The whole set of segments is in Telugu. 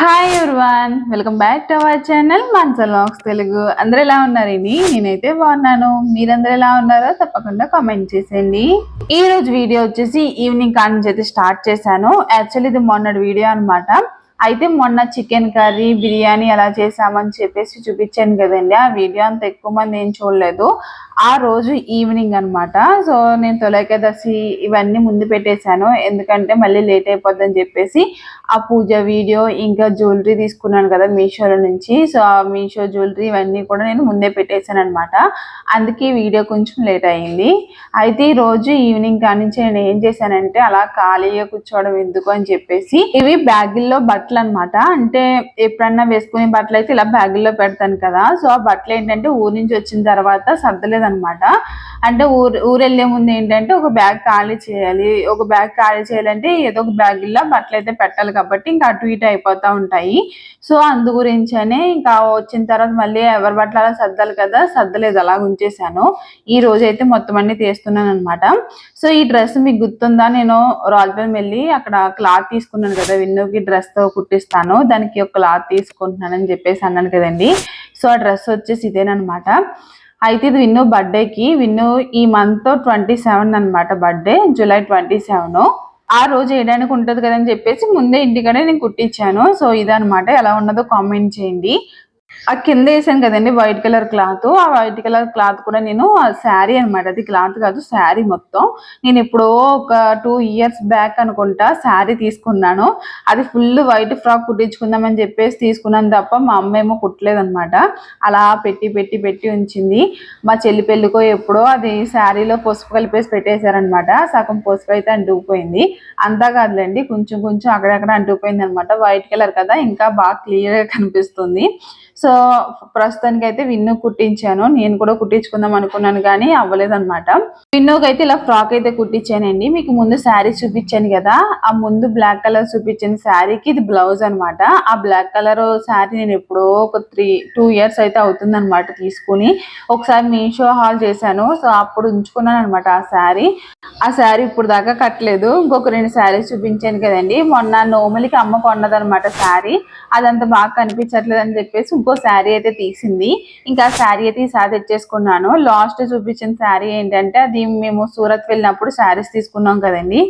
Hi everyone welcome back to our channel మన్సల్లాక్స్ Telugu అందరూ ఎలా ఉన్నారండి నేనైతే బాగున్నాను. మీరందరూ ఎలా ఉన్నారో తప్పకుండా కామెంట్ చేసేయండి. ఈ రోజు వీడియో వచ్చేసి ఈవినింగ్ కాడ నుంచి అయితే స్టార్ట్ చేశాను. యాక్చువల్లీ ఇది మొన్నటి వీడియో అన్నమాట. అయితే మొన్న చికెన్ కర్రీ బిర్యానీ ఎలా చేసామని చెప్పేసి చూపించాను కదండి. ఆ వీడియో అంత ఎక్కువ మంది ఏం చూడలేదు. ఆ రోజు ఈవినింగ్ అనమాట సో నేను తొలకేదశి ఇవన్నీ ముందు పెట్టేశాను. ఎందుకంటే మళ్ళీ లేట్ అయిపోద్దని చెప్పేసి ఆ పూజ వీడియో ఇంకా జ్యువెలరీ తీసుకున్నాను కదా మీషోలో నుంచి. సో ఆ మీషో జ్యువెలరీ ఇవన్నీ కూడా నేను ముందే పెట్టేశాను అనమాట అందుకే వీడియో కొంచెం లేట్ అయింది. అయితే ఈ రోజు ఈవినింగ్ కానించి నేను ఏం చేశానంటే అలా ఖాళీగా కూర్చోవడం ఎందుకు అని చెప్పేసి ఇవి బ్యాగుల్లో బట్టలు అనమాట అంటే ఎప్పుడన్నా వేసుకునే బట్టలు అయితే ఇలా బ్యాగుల్లో పెడతాను కదా. సో ఆ బట్టలు ఏంటంటే ఊరి నుంచి వచ్చిన తర్వాత సర్దలేదు అనమాట అంటే ఊరు ఊరు వెళ్ళే ముందు ఏంటంటే ఒక బ్యాగ్ ఖాళీ చేయాలి. ఒక బ్యాగ్ ఖాళీ చేయాలంటే ఏదో ఒక బ్యాగుల్లో బట్టలు అయితే పెట్టాలి కాబట్టి ఇంకా అటు ఇటు అయిపోతూ ఉంటాయి. సో అందు గురించనే ఇంకా వచ్చిన తర్వాత మళ్ళీ ఎవరి బట్టలు అలా సర్దాలి కదా సర్దలేదు. అలా ఉంచేసాను ఈ రోజు అయితే మొత్తం అన్ని తీస్తున్నాను అనమాట సో ఈ డ్రెస్ మీకు గుర్తుందా? నేను రాజపల్లి వెళ్ళి అక్కడ క్లాత్ తీసుకున్నాను కదా విన్నుకి డ్రెస్తో కుట్టిస్తాను. దానికి ఒక క్లాత్ తీసుకుంటున్నానని చెప్పేసి అన్నాను కదండి. సో ఆ డ్రెస్ వచ్చేసి ఇదేనమాట అయితే ఇది విన్ను బర్త్డేకి విన్ను ఈ మంత్ ట్వంటీ సెవెన్ అనమాట బర్త్డే జూలై ట్వంటీ సెవెన్ ఆ రోజు వేయడానికి ఉంటుంది కదని చెప్పేసి ముందే ఇంటికనే నేను కుట్టించాను. సో ఇదనమాట ఎలా ఉన్నదో కామెంట్ చేయండి. ఆ కింద వేసాను కదండి వైట్ కలర్ క్లాత్ ఆ వైట్ కలర్ క్లాత్ కూడా నేను శారీ అనమాట అది క్లాత్ కాదు శారీ మొత్తం. నేను ఎప్పుడో ఒక టూ ఇయర్స్ బ్యాక్ అనుకుంటా శారీ తీసుకున్నాను. అది ఫుల్ వైట్ ఫ్రాక్ కుట్టించుకుందామని చెప్పేసి తీసుకున్నాను తప్ప మా అమ్మ ఏమో కుట్టలేదనమాట అలా పెట్టి పెట్టి పెట్టి ఉంచింది. మా చెల్లి పెళ్ళికో ఎప్పుడో అది శారీలో పసుపు కలిపేసి పెట్టేశారనమాట సగం పసుపు అయితే అంటుకుపోయింది. అంతా కాదులేండి కొంచెం కొంచెం అక్కడక్కడ అంటుకుపోయింది అనమాట వైట్ కలర్ కదా ఇంకా బాగా క్లియర్గా కనిపిస్తుంది. సో ప్రస్తుతానికి అయితే విన్ను కుట్టించాను. నేను కూడా కుట్టించుకుందాం అనుకున్నాను కానీ అవ్వలేదన్నమాట. విన్నుకి అయితే ఇలా ఫ్రాక్ అయితే కుట్టించానండి. మీకు ముందు శారీ చూపించాను కదా. ఆ ముందు బ్లాక్ కలర్ చూపించిన శారీకి ఇది బ్లౌజ్ అనమాట ఆ బ్లాక్ కలర్ శారీ నేను ఎప్పుడో ఒక త్రీ టూ ఇయర్స్ అయితే అవుతుంది అనమాట తీసుకుని. ఒకసారి మీషో హాల్ చేశాను. సో అప్పుడు ఉంచుకున్నాను అనమాట ఆ శారీ. ఆ శారీ ఇప్పుడు దాకా కట్టలేదు. ఇంకొక రెండు శారీస్ చూపించాను కదండి. మొన్న నోములకి అమ్మ కొన్నదనమాట శారీ. అదంతా బాగా కనిపించట్లేదు అని చెప్పేసి ఇంకో శారీ అయితే తీసింది. ఇంకా ఆ శారీ అయితే ఈసారి తెచ్చేసుకున్నాను. లాస్ట్ చూపించిన శారీ ఏంటంటే అది మేము సూరత్ వెళ్ళినప్పుడు శారీస్ తీసుకున్నాం కదండి.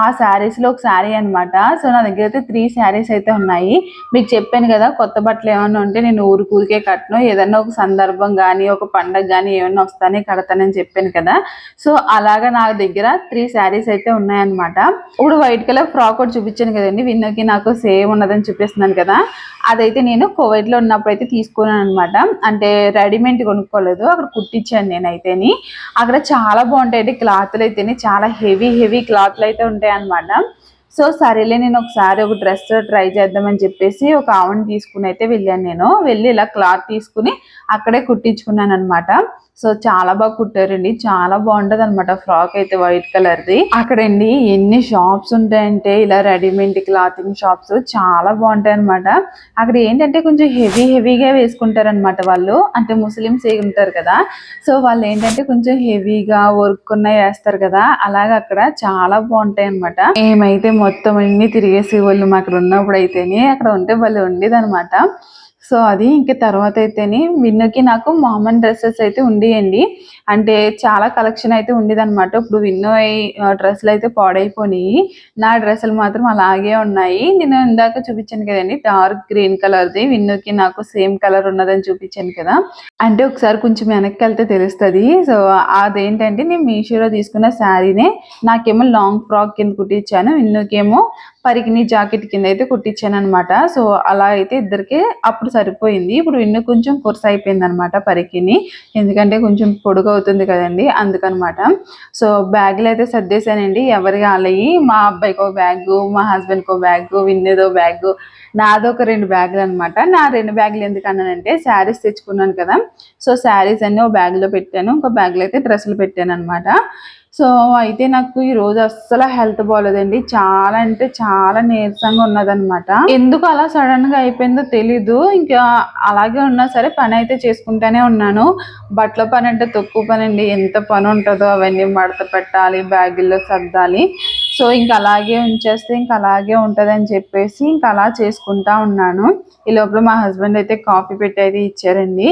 ఆ శారీస్లో ఒక శారీ అనమాట సో నా దగ్గర అయితే త్రీ శారీస్ అయితే ఉన్నాయి. మీకు చెప్పాను కదా కొత్త బట్టలు ఏమన్నా ఉంటే నేను ఊరు ఊరికే కట్టను. ఏదన్నా ఒక సందర్భం కానీ ఒక పండగ కానీ ఏమన్నా వస్తానే కడతానని చెప్పాను కదా. సో అలాగా నా దగ్గర త్రీ శారీస్ అయితే ఉన్నాయన్నమాట. ఇప్పుడు వైట్ కలర్ ఫ్రాక్ ఒకటి చూపించాను కదండి. విన్నోకి నాకు సేమ్ ఉన్నదని చూపిస్తున్నాను కదా. అదైతే నేను కోవిడ్లో ఉన్నప్పుడు అయితే తీసుకున్నాను అనమాట అంటే రెడీమేడ్ కొనుక్కోలేదు. అక్కడ కుట్టించాను నేనైతేని. అక్కడ చాలా బాగుంటాయి క్లాత్లు అయితేనే చాలా హెవీ హెవీ క్లాత్లు అయితే ఉంటాయి అనమాట సో సరేలే నేను ఒకసారి ఒక డ్రెస్ ట్రై చేద్దామని చెప్పేసి ఒక ఆవని తీసుకుని అయితే వెళ్ళాను నేను. వెళ్ళి ఇలా క్లాత్ తీసుకుని అక్కడే కుట్టించుకున్నాను అనమాట సో చాలా బాగా కుట్టారండి. చాలా బాగుంటది అనమాట ఫ్రాక్ అయితే వైట్ కలర్ది అక్కడండి ఎన్ని షాప్స్ ఉంటాయంటే ఇలా రెడీమేడ్ క్లాతింగ్ షాప్స్ చాలా బాగుంటాయి అనమాట అక్కడ ఏంటంటే కొంచెం హెవీ హెవీగా వేసుకుంటారనమాట వాళ్ళు. అంటే ముస్లిమ్స్ ఉంటారు కదా. సో వాళ్ళు ఏంటంటే కొంచెం హెవీగా వర్క్ ఉన్న వేస్తారు కదా. అలాగే అక్కడ చాలా బాగుంటాయి అనమాట ఏమైతే మొత్తం అన్ని తిరిగేసి వాళ్ళు అక్కడ ఉన్నప్పుడు అయితేనే అక్కడ ఉంటే భలే ఉండేది అనమాట సో అది ఇంక తర్వాత అయితేనే విన్నుకి నాకు మామన్ డ్రెస్సెస్ అయితే ఉండేయండి. అంటే చాలా కలెక్షన్ అయితే ఉండేదన్నమాట. ఇప్పుడు విన్ను డ్రెస్సులు అయితే పాడైపోయినాయి నా డ్రెస్సులు మాత్రం అలాగే ఉన్నాయి. నేను ఇందాక చూపించాను కదండి డార్క్ గ్రీన్ కలర్ది. విన్నుకి నాకు సేమ్ కలర్ ఉన్నదని చూపించాను కదా. అంటే ఒకసారి కొంచెం వెనక్కి వెళ్తే తెలుస్తుంది. సో అదేంటంటే నేను మీషోలో తీసుకున్న శారీనే నాకేమో లాంగ్ ఫ్రాక్ కింద కుట్టించాను. విన్నుకేమో పరికిని జాకెట్ కింద అయితే కుట్టించాను అనమాట సో అలా అయితే ఇద్దరికి అప్పుడు సరిపోయింది. ఇప్పుడు విన్ను కొంచెం కొరస అయిపోయింది అనమాట పరికిని. ఎందుకంటే కొంచెం పొడుగు అవుతుంది కదండి అందుకనమాట సో బ్యాగులు అయితే సర్దేశానండి ఎవరి వాళ్ళవి మా అబ్బాయికి బ్యాగు మా హస్బెండ్కో బ్యాగు బ్యాగ్ విన్నేదో బ్యాగ్ నాదో ఒక రెండు బ్యాగులు అనమాట నా రెండు బ్యాగులు ఎందుకు అన్నానంటే శారీస్ తెచ్చుకున్నాను కదా. సో శారీస్ అన్ని ఒక బ్యాగ్లో పెట్టాను. ఇంకో బ్యాగ్లో అయితే డ్రెస్సులు పెట్టాను అనమాట సో అయితే నాకు ఈ రోజు అస్సలు హెల్త్ బాగోలేదండి చాలా అంటే చాలా నీరసంగా ఉన్నదనమాట ఎందుకు అలా సడన్గా అయిపోయిందో తెలీదు. ఇంకా అలాగే ఉన్నా సరే పని అయితే చేసుకుంటానే ఉన్నాను. బట్టల పని అంటే తక్కువ పని అండి. ఎంత పని ఉంటుందో అవన్నీ మడత పెట్టాలి బ్యాగుల్లో సర్దాలి. సో ఇంక అలాగే ఉంచేస్తే ఇంకా అలాగే ఉంటదని చెప్పేసి ఇంకా అలా చేసుకుంటా ఉన్నాను. ఈ లోపల మా హస్బెండ్ అయితే కాఫీ పెట్టి అయితే ఇచ్చారండి.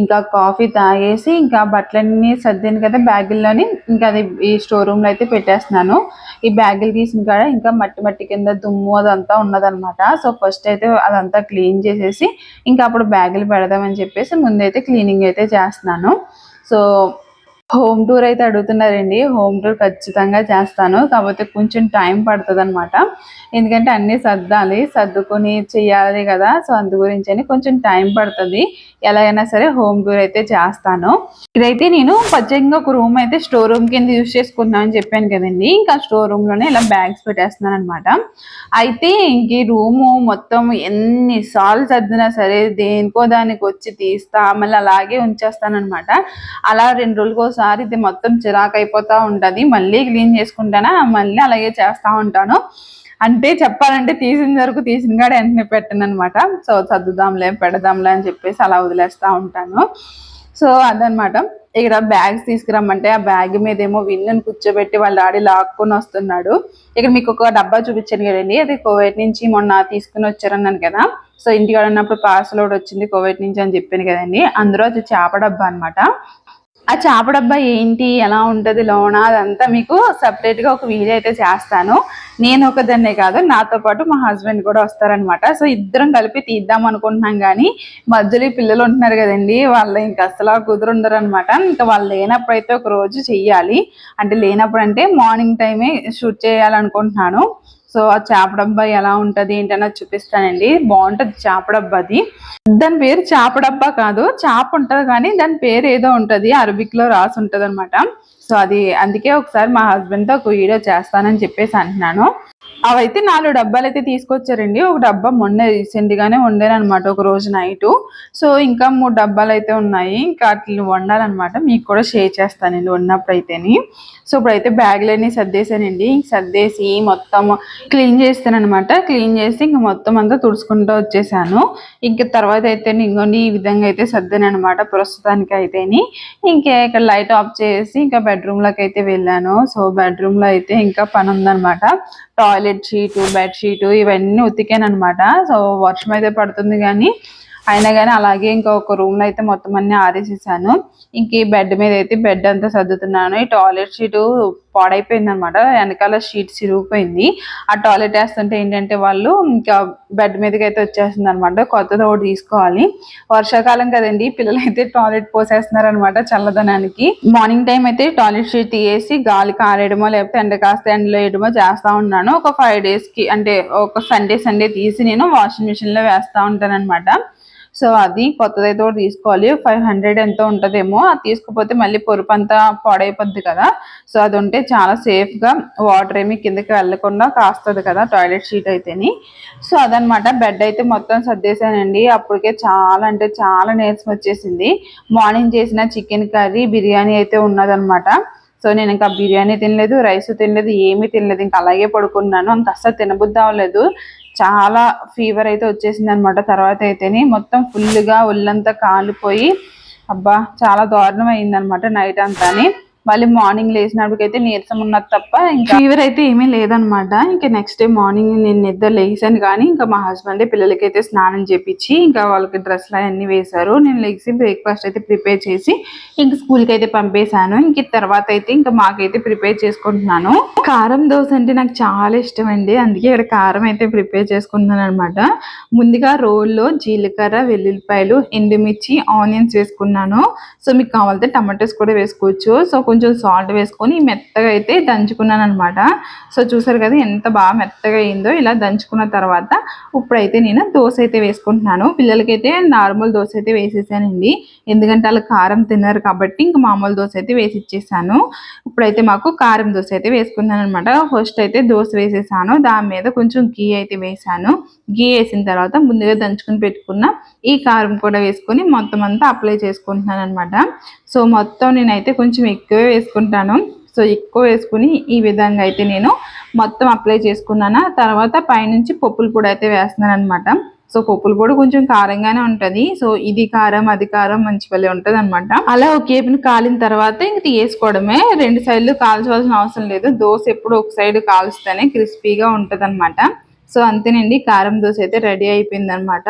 ఇంకా కాఫీ తాగేసి ఇంకా బట్టలన్నీ సర్దాను కదా బ్యాగుల్లోని ఇంకా అది ఈ స్టోర్ రూమ్లో అయితే పెట్టేస్తున్నాను. ఈ బ్యాగులు తీసిన కాడ ఇంకా మట్టి మట్టి కింద దుమ్ము అదంతా ఉన్నదన్నమాట సో ఫస్ట్ అయితే అదంతా క్లీన్ చేసేసి ఇంకా అప్పుడు బ్యాగులు పెడదామని చెప్పేసి ముందైతే క్లీనింగ్ అయితే చేస్తున్నాను. సో హోమ్ టూర్ అయితే అడుగుతున్నారండి. హోమ్ టూర్ ఖచ్చితంగా చేస్తాను. కాకపోతే కొంచెం టైం పడుతుంది అనమాట ఎందుకంటే అన్నీ సర్దాలి సర్దుకొని చెయ్యాలి కదా. సో అందు గురించి అని కొంచెం టైం పడుతుంది. ఎలాగైనా సరే హోమ్ టూర్ అయితే చేస్తాను. ఇదైతే నేను ప్రత్యేకంగా ఒక రూమ్ అయితే స్టోర్ రూమ్ కింద యూజ్ చేసుకుందాం అని చెప్పాను కదండి. ఇంకా స్టోర్ రూమ్లోనే ఇలా బ్యాగ్స్ పెట్టేస్తున్నాను అనమాట అయితే ఇంక ఈ రూము మొత్తం ఎన్నిసార్లు సర్దినా సరే దేనికో దానికి వచ్చి తీస్తా మళ్ళీ అలాగే ఉంచేస్తానమాట అలా రెండు రోజులకు ఒకసారి ఇది మొత్తం చిరాకు అయిపోతా ఉంటుంది. మళ్ళీ క్లీన్ చేసుకుంటానా మళ్ళీ అలాగే చేస్తూ ఉంటాను. అంటే చెప్పాలంటే తీసిన వరకు తీసిన కాడ వెంటనే పెట్టను అనమాట సో చదువుదాంలే పెడదాంలే అని చెప్పేసి అలా వదిలేస్తూ ఉంటాను. సో అదనమాట ఇక్కడ బ్యాగ్స్ తీసుకురమ్మంటే ఆ బ్యాగ్ మీద ఏమో విన్నను కూర్చోబెట్టి వాళ్ళ డాడీ లాక్కొని వస్తున్నాడు. ఇక్కడ మీకు ఒక డబ్బా చూపించాను కదండి. అది కోవిడ్ నుంచి మొన్న తీసుకుని వచ్చారన్నాను కదా. సో ఇంటికాడ ఉన్నప్పుడు పార్సల్ ఒకటి వచ్చింది కోవిడ్ నుంచి అని చెప్పాను కదండి. అందులో అది చేప డబ్బా అనమాట ఆ చేప డబ్బా ఏంటి? ఎలా ఉంటుంది లోన? అదంతా మీకు సపరేట్గా గా ఒక వీడియో అయితే చేస్తాను. నేను ఒకదాన్నే కాదు నాతో పాటు మా హస్బెండ్ కూడా వస్తారనమాట సో ఇద్దరం కలిపి తీద్దాం అనుకుంటున్నాం కానీ మధ్యలో పిల్లలు ఉంటున్నారు కదండి వాళ్ళు ఇంకా అసలు కుదురుండరు అనమాట ఇంకా వాళ్ళు లేనప్పుడు అయితే ఒక రోజు చెయ్యాలి. అంటే లేనప్పుడు అంటే మార్నింగ్ టైమే షూట్ చేయాలనుకుంటున్నాను. సో ఆ చేప డబ్బా ఎలా ఉంటది ఏంటన్నది చూపిస్తానండి. బాగుంటది చేప డబ్బా అది. దాని పేరు చేప డబ్బా కాదు చేప ఉంటది కానీ దాని పేరు ఏదో ఉంటది అరబిక్లో రాసి ఉంటది అనమాట సో అది అందుకే ఒకసారి మా హస్బెండ్తో ఒక వీడియో చేస్తానని చెప్పేసి అంటున్నాను. అవైతే నాలుగు డబ్బాలు అయితే తీసుకొచ్చారండి. ఒక డబ్బా మొన్న రీసెంట్గానే వండాను అనమాట ఒక రోజు నైట్. సో ఇంకా మూడు డబ్బాలు అయితే ఉన్నాయి. ఇంకా అట్లా వండాలన్నమాట. మీకు కూడా షేర్ చేస్తానండి ఉన్నప్పుడు అయితేని సో ఇప్పుడైతే బ్యాగ్లన్నీ సర్దేశానండి. సర్దేసి మొత్తం క్లీన్ చేస్తాను అనమాట క్లీన్ చేసి ఇంకా మొత్తం అంతా తుడుచుకుంటూ వచ్చేసాను. ఇంకా తర్వాత అయితే ఇంకోండి ఈ విధంగా అయితే సర్దానమాట ప్రస్తుతానికి అయితేని ఇంకా ఇక్కడ లైట్ ఆఫ్ చేసి ఇంకా బెడ్రూమ్లోకి అయితే వెళ్ళాను. సో బెడ్రూమ్లో అయితే ఇంకా పని ఉందన్నమాట టాయిలెట్ షీటు బెడ్ షీటు ఇవన్నీ ఉతికాను అనమాట సో వర్షం అయితే పడుతుంది కానీ అయినా కానీ అలాగే ఇంకా ఒక రూమ్లో అయితే మొత్తం అన్ని ఆరేసేసాను. ఇంక ఈ బెడ్ మీద అయితే బెడ్ అంతా సర్దుతున్నాను. ఈ టాయిలెట్ షీటు పాడైపోయింది అనమాట వెనకాల షీట్ చిరిగిపోయింది. ఆ టాయిలెట్ వేస్తుంటే ఏంటంటే వాళ్ళు ఇంకా బెడ్ మీదకి అయితే వచ్చేస్తుంది అనమాట కొత్తది ఒకటి తీసుకోవాలి. వర్షాకాలం కదండి పిల్లలు అయితే టాయిలెట్ పోసేస్తున్నారు అనమాట చల్లదనానికి. మార్నింగ్ టైం అయితే టాయిలెట్ షీట్ తీసేసి గాలి కారేయడమో లేకపోతే ఎండ కాస్త ఎండలో వేయడమో చేస్తా ఉన్నాను. ఒక ఫైవ్ డేస్కి అంటే ఒక సండే సండే తీసి నేను వాషింగ్ మిషన్లో వేస్తా ఉంటాను అనమాట సో అది కొత్తదైతే కూడా తీసుకోవాలి. ఫైవ్ హండ్రెడ్ ఎంతో ఉంటుందేమో. అది తీసుకుపోతే మళ్ళీ పొరుపు అంతా పాడైపోద్ది కదా. సో అది ఉంటే చాలా సేఫ్గా వాటర్ ఏమి కిందకి వెళ్ళకుండా కాస్తుంది కదా టాయిలెట్ షీట్ అయితేని. సో అదనమాట. బెడ్ అయితే మొత్తం సర్దేశానండి. అప్పటికే చాలా అంటే చాలా నీరసం వచ్చేసింది. మార్నింగ్ చేసిన చికెన్ కర్రీ బిర్యానీ అయితే ఉన్నదనమాట. సో నేను ఇంకా బిర్యానీ తినలేదు రైస్ తినలేదు ఏమీ తినలేదు. ఇంకా అలాగే పడుకున్నాను. ఇంకా అస్సలు తినబుద్ధి అవ్వలేదు. చాలా ఫీవర్ అయితే వచ్చేసింది అనమాట తర్వాత అయితేనే మొత్తం ఫుల్గా ఒళ్ళంతా కాలిపోయి అబ్బా చాలా దారుణం అయిందనమాట నైట్ అంతాని. మళ్ళీ మార్నింగ్ లేచినప్పటికైతే నీరసం ఉన్నది తప్ప ఇంకా ఫీవర్ అయితే ఏమీ లేదనమాట. ఇంకా నెక్స్ట్ డే మార్నింగ్ నేను నిద్ర లేచాను కానీ ఇంకా మా హస్బెండ్ పిల్లలకి అయితే స్నానం చేపించి ఇంకా వాళ్ళకి డ్రెస్లు అవన్నీ వేశారు. నేను లేచి బ్రేక్ఫాస్ట్ అయితే ప్రిపేర్ చేసి ఇంకా స్కూల్కి అయితే పంపేశాను. ఇంక తర్వాత అయితే ఇంకా మాకైతే ప్రిపేర్ చేసుకుంటున్నాను. కారం దోశ అంటే నాకు చాలా ఇష్టం అండి. అందుకే ఇక్కడ కారం అయితే ప్రిపేర్ చేసుకుంటున్నాను అనమాట ముందుగా రోల్లో జీలకర్ర వెల్లుల్లిపాయలు ఎండుమిర్చి ఆనియన్స్ వేసుకున్నాను. సో మీకు కావాలంటే టమాటోస్ కూడా వేసుకోవచ్చు. సో కొంచెం కొంచెం సాల్ట్ వేసుకొని మెత్తగా అయితే దంచుకున్నాను అనమాట సో చూసారు కదా ఎంత బాగా మెత్తగా అయిందో. ఇలా దంచుకున్న తర్వాత ఇప్పుడైతే నేను దోశ అయితే వేసుకుంటున్నాను. పిల్లలకైతే నార్మల్ దోశ అయితే వేసేసానండి. ఎందుకంటే వాళ్ళు కారం తిన్నారు కాబట్టి ఇంకా మామూలు దోశ అయితే వేసి ఇచ్చేసాను ఇప్పుడైతే మాకు కారం దోశ అయితే వేసుకున్నాను అనమాట ఫస్ట్ అయితే దోశ వేసేసాను. దాని మీద కొంచెం గీ అయితే వేసాను. గీ వేసిన తర్వాత ముందుగా దంచుకుని పెట్టుకున్న ఈ కారం కూడా వేసుకొని మొత్తం అంతా అప్లై చేసుకుంటున్నాను అనమాట సో మొత్తం నేనైతే కొంచెం ఎక్కువే వేసుకుంటాను. సో ఎక్కువ వేసుకుని ఈ విధంగా అయితే నేను మొత్తం అప్లై చేసుకున్నాను. తర్వాత పైనుంచి పప్పులు పొడి అయితే వేస్తున్నాను అనమాట సో పప్పుల పొడి కొంచెం కారంగానే ఉంటుంది. సో ఇది కారం అది కారం మంచి పల్లె ఉంటుంది అనమాట అలా ఒక కేపుని కాలిన తర్వాత ఇంక తీసుకోవడమే రెండు సైడ్లు కాల్చవలసిన అవసరం లేదు. దోశ ఎప్పుడు ఒక సైడ్ కాల్స్తేనే క్రిస్పీగా ఉంటది సో అంతేనండి. కారం దోశ అయితే రెడీ అయిపోయింది అనమాట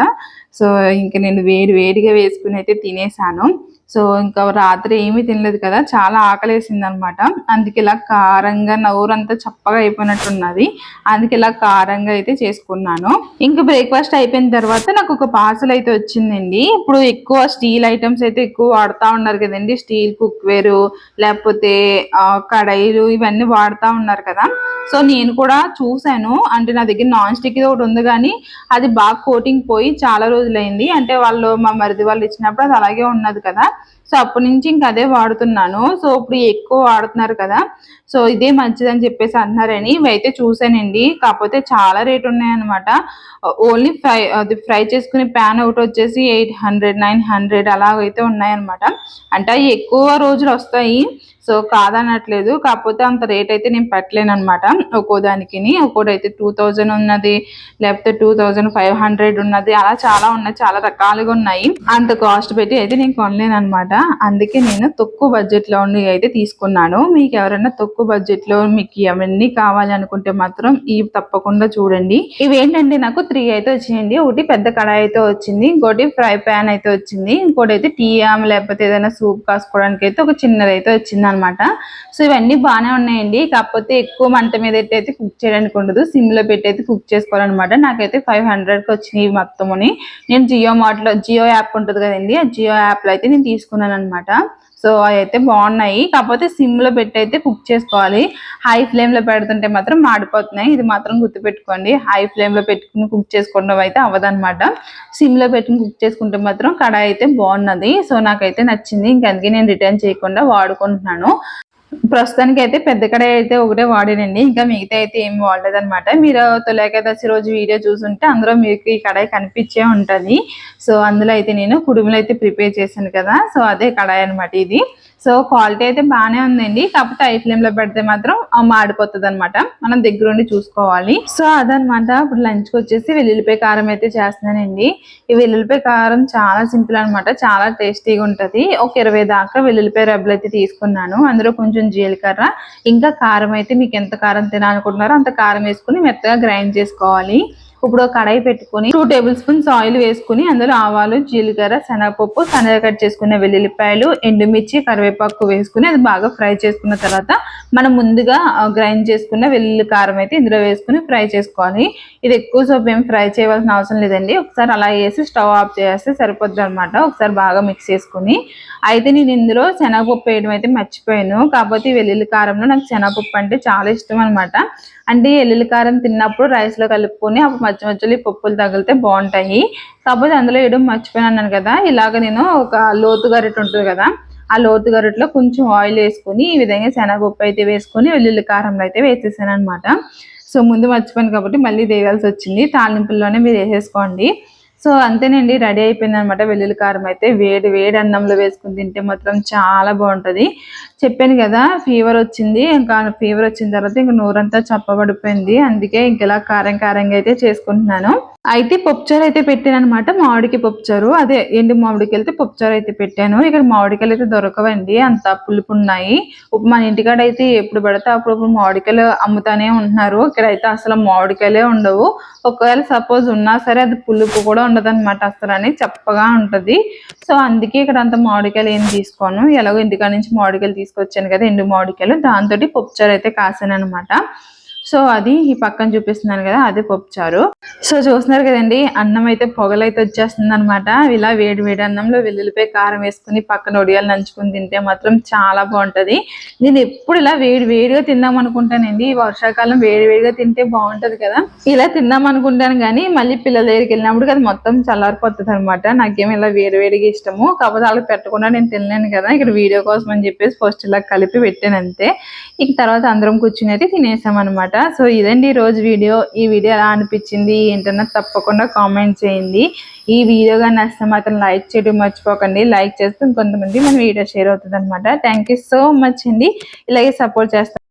సో ఇంక నేను వేడి వేడిగా వేసుకుని అయితే తినేసాను. సో ఇంకా రాత్రి ఏమీ తినలేదు కదా చాలా ఆకలేసింది అనమాట అందుకే ఇలా కారంగా నవ్వురంతా చప్పగా అయిపోయినట్టున్నది. అందుకే ఇలా కారంగా అయితే చేసుకున్నాను. ఇంకా బ్రేక్ఫాస్ట్ అయిపోయిన తర్వాత నాకు ఒక పార్సల్ అయితే వచ్చిందండి. ఇప్పుడు ఎక్కువ స్టీల్ ఐటమ్స్ అయితే ఎక్కువ వాడుతూ ఉన్నారు కదండి. స్టీల్ కుక్వేరు లేకపోతే కడాయిలు ఇవన్నీ వాడుతూ ఉన్నారు కదా. సో నేను కూడా చూశాను. అంటే నా దగ్గర నాన్ స్టిక్ ఒకటి ఉంది కానీ అది బాగా కోటింగ్ పోయి చాలా రోజులైంది. అంటే వాళ్ళు మా మరిది వాళ్ళు ఇచ్చినప్పుడు అది అలాగే ఉన్నది కదా. సో అప్పటి నుంచి ఇంకా అదే వాడుతున్నాను. సో ఇప్పుడు ఎక్కువ వాడుతున్నారు కదా సో ఇదే మంచిదని చెప్పేసి అంటున్నారని ఇవైతే చూసానండి కాకపోతే చాలా రేట్ ఉన్నాయన్నమాట. ఓన్లీ ఫ్రై అది ఫ్రై చేసుకునే ప్యాన్ ఒకటి వచ్చేసి ఎయిట్ హండ్రెడ్ నైన్ హండ్రెడ్ అలాగైతే ఉన్నాయన్నమాట. అంటే అవి ఎక్కువ రోజులు వస్తాయి. సో కాదనట్లేదు. కాకపోతే అంత రేట్ అయితే నేను పెట్టలేను అనమాట ఒక్కో దానికి ఒక్కోటి అయితే టూ థౌజండ్ ఉన్నది లేకపోతే టూ థౌజండ్ ఫైవ్ హండ్రెడ్ ఉన్నది. అలా చాలా ఉన్నాయి చాలా రకాలుగా ఉన్నాయి. అంత కాస్ట్ పెట్టి అయితే నేను కొనలేను అనమాట అందుకే నేను తక్కువ బడ్జెట్లో అయితే తీసుకున్నాను. మీకు ఎవరైనా తక్కువ బడ్జెట్లో మీకు అవన్నీ కావాలి అనుకుంటే మాత్రం ఇవి తప్పకుండా చూడండి. ఇవి ఏంటంటే నాకు త్రీ అయితే వచ్చినాయండి. ఒకటి పెద్ద కడాయి అయితే వచ్చింది. ఇంకోటి ఫ్రై ప్యాన్ అయితే వచ్చింది. ఇంకోటి అయితే టీ ఆమ్ లేకపోతే ఏదైనా సూప్ కాసుకోవడానికి అయితే ఒక చిన్నది అయితే వచ్చింది అనమాట సో ఇవన్నీ బాగానే ఉన్నాయండి. కాకపోతే ఎక్కువ మంట మీద అయితే కుక్ చేయడానికి ఉండదు. సిమ్లో పెట్టి అయితే కుక్ చేసుకోవాలన్నమాట. నాకైతే ఫైవ్ హండ్రెడ్కి వచ్చినాయి మొత్తముని నేను జియో మార్ట్లో జియో యాప్ ఉంటుంది కదండి. ఆ జియో యాప్లో అయితే నేను తీసుకున్నాను అనమాట సో అవి అయితే బాగున్నాయి. కాకపోతే సిమ్లో పెట్టి అయితే కుక్ చేసుకోవాలి. హై ఫ్లేమ్లో పెడుతుంటే మాత్రం మాడిపోతున్నాయి. ఇది మాత్రం గుర్తుపెట్టుకోండి. హై ఫ్లేమ్లో పెట్టుకుని కుక్ చేసుకోవడం అయితే అవ్వదనమాట సిమ్లో పెట్టుకుని కుక్ చేసుకుంటే మాత్రం కడాయి అయితే బాగున్నది. సో నాకైతే నచ్చింది. ఇంక అందుకే నేను రిటర్న్ చేయకుండా వాడుకుంటున్నాను. ప్రస్తుతానికి అయితే పెద్ద కడాయి అయితే ఒకటే వాడానండి. ఇంకా మిగతా అయితే ఏం వాడలేదు అనమాట మీరు తొలి రోజు వీడియో చూసుంటే అందులో మీకు ఈ కడాయి కనిపించే ఉంటుంది. సో అందులో అయితే నేను కుడుములు అయితే ప్రిపేర్ చేశాను కదా. సో అదే కడాయి అనమాట ఇది. సో క్వాలిటీ అయితే బాగానే ఉందండి. కాకపోతే ఐ ఫ్లేమ్లో పెడితే మాత్రం మాడిపోతుంది అనమాట మనం దగ్గరుండి చూసుకోవాలి. సో అదనమాట ఇప్పుడు లంచ్కి వచ్చేసి వెల్లుల్లిపాయ కారం అయితే చేస్తున్నానండి. ఈ వెల్లుల్లిపాయ కారం చాలా సింపుల్ అన్నమాట. చాలా టేస్టీగా ఉంటుంది ఒక ఇరవై దాకా వెల్లుల్లిపాయ రబ్బలు అయితే తీసుకున్నాను. అందులో కొంచెం జీలకర్ర ఇంకా కారం అయితే మీకు ఎంత కారం తినాలనుకుంటున్నారో అంత కారం వేసుకుని మెత్తగా గ్రైండ్ చేసుకోవాలి. ఇప్పుడు కడాయి పెట్టుకొని టూ టేబుల్ స్పూన్స్ ఆయిల్ వేసుకుని అందులో ఆవాలు జీలకర్ర శనగపప్పు సన్నగా కట్ చేసుకున్న వెల్లుల్లిపాయలు ఎండుమిర్చి కరివేపాకు వేసుకుని అది బాగా ఫ్రై చేసుకున్న తర్వాత మనం ముందుగా గ్రైండ్ చేసుకున్న వెల్లుల్లి కారం అయితే ఇందులో వేసుకుని ఫ్రై చేసుకోవాలి. ఇది ఎక్కువ సేపు ఏం ఫ్రై చేయవలసిన అవసరం లేదండి. ఒకసారి అలా వేసి స్టవ్ ఆఫ్ చేస్తే సరిపోద్ది అనమాట ఒకసారి బాగా మిక్స్ చేసుకుని. అయితే నేను ఇందులో శనగపప్పు వేయడం అయితే మర్చిపోయాను. కాకపోతే వెల్లుల్లి కారంలో నాకు శనగపప్పు అంటే చాలా ఇష్టం అనమాట అంటే వెల్లుల్లి కారం తిన్నప్పుడు రైస్లో కలుపుకొని అప్పుడు మధ్య మధ్యలో పప్పులు తగిలితే బాగుంటాయి. కాకపోతే అందులో వేయడం మర్చిపోయాను కదా ఇలాగ నేను ఒక లోతు గరిట ఉంటుంది కదా ఆ లోతు గరిటలో కొంచెం ఆయిల్ వేసుకొని ఈ విధంగా శనగపప్పు అయితే వేసుకొని వెల్లుల్లి కారంలో అయితే వేసేసాను అనమాట సో ముందు మర్చిపోయాను కాబట్టి మళ్ళీ వేయాల్సి వచ్చింది. తాలింపుల్లోనే మీరు వేసేసుకోండి. సో అంతేనండి రెడీ అయిపోయింది అనమాట వెల్లుల్లి కారం అయితే. వేడి వేడి అన్నంలో వేసుకుని తింటే మాత్రం చాలా బాగుంటది. చెప్పాను కదా ఫీవర్ వచ్చింది ఇంకా ఫీవర్ వచ్చిన తర్వాత ఇంకా నోరంతా చప్పబడిపోయింది. అందుకే ఇంక ఇలా కారం కారంగా అయితే చేసుకుంటున్నాను. అయితే పప్పుచారు అయితే పెట్టాను అనమాట మామిడికి పప్పుచారు. అదే ఎండు మామిడికి వెళ్తే పప్పుచారు అయితే పెట్టాను. ఇక్కడ మామిడికాయలు అయితే దొరకవండి. అంత పులుపు ఉన్నాయి మన ఇంటికాడ అయితే ఎప్పుడు పడితే అప్పుడు మామిడికాయలు అమ్ముతానే ఉంటున్నారు. ఇక్కడ అయితే అసలు మామిడికాయలే ఉండవు. ఒకవేళ సపోజ్ ఉన్నా సరే అది పులుపు కూడా ఉండదు అనమాట అసలు అని చప్పగా ఉంటది. సో అందుకే ఇక్కడ అంత మామిడికాయలు ఏం తీసుకోను. ఎలాగో ఇంటికాడ నుంచి మామిడికాయలు తీసుకొచ్చాను కదా ఎండు మామిడికాయలు. దాంతో పప్పుచారు అయితే కాసాను అనమాట సో అది ఈ పక్కన చూపిస్తున్నాను కదా అదే పప్పుచారు. సో చూస్తున్నారు కదండి అన్నం అయితే పొగలైతే వచ్చేస్తుంది అనమాట ఇలా వేడి వేడి అన్నంలో వెల్లుల్లిపై కారం వేసుకుని పక్కన ఒడియాలు నంచుకుని తింటే మాత్రం చాలా బాగుంటది. నేను ఎప్పుడు ఇలా వేడి వేడిగా తిందాం అనుకుంటానండి. ఈ వర్షాకాలం వేడి వేడిగా తింటే బాగుంటది కదా. ఇలా తిందాం అనుకుంటాను కానీ మళ్ళీ పిల్లల దగ్గరికి వెళ్ళినప్పుడు అది మొత్తం చల్లారిపోతుంది అనమాట నాకేమి ఇలా వేడి వేడిగా ఇష్టము. కాకపోతే వాళ్ళకి పెట్టకుండా నేను తినలేను కదా. ఇక్కడ వీడియో కోసం అని చెప్పేసి ఫస్ట్ ఇలా కలిపి పెట్టాను అంతే. ఇక తర్వాత అందరం కూర్చుని అయితే తినేసాం అనమాట సో ఇదండి రోజు వీడియో. ఈ వీడియో ఎలా అనిపించింది? ఏంటన్నా తప్పకుండా కామెంట్ చేయండి. ఈ వీడియో కానీ నచ్చితే మాత్రం లైక్ చేయడం మర్చిపోకండి. లైక్ చేస్తే ఇంకొంతమంది మన వీడియో షేర్ అవుతుంది అనమాట థ్యాంక్ యూ సో మచ్ అండి. ఇలాగే సపోర్ట్ చేస్తాను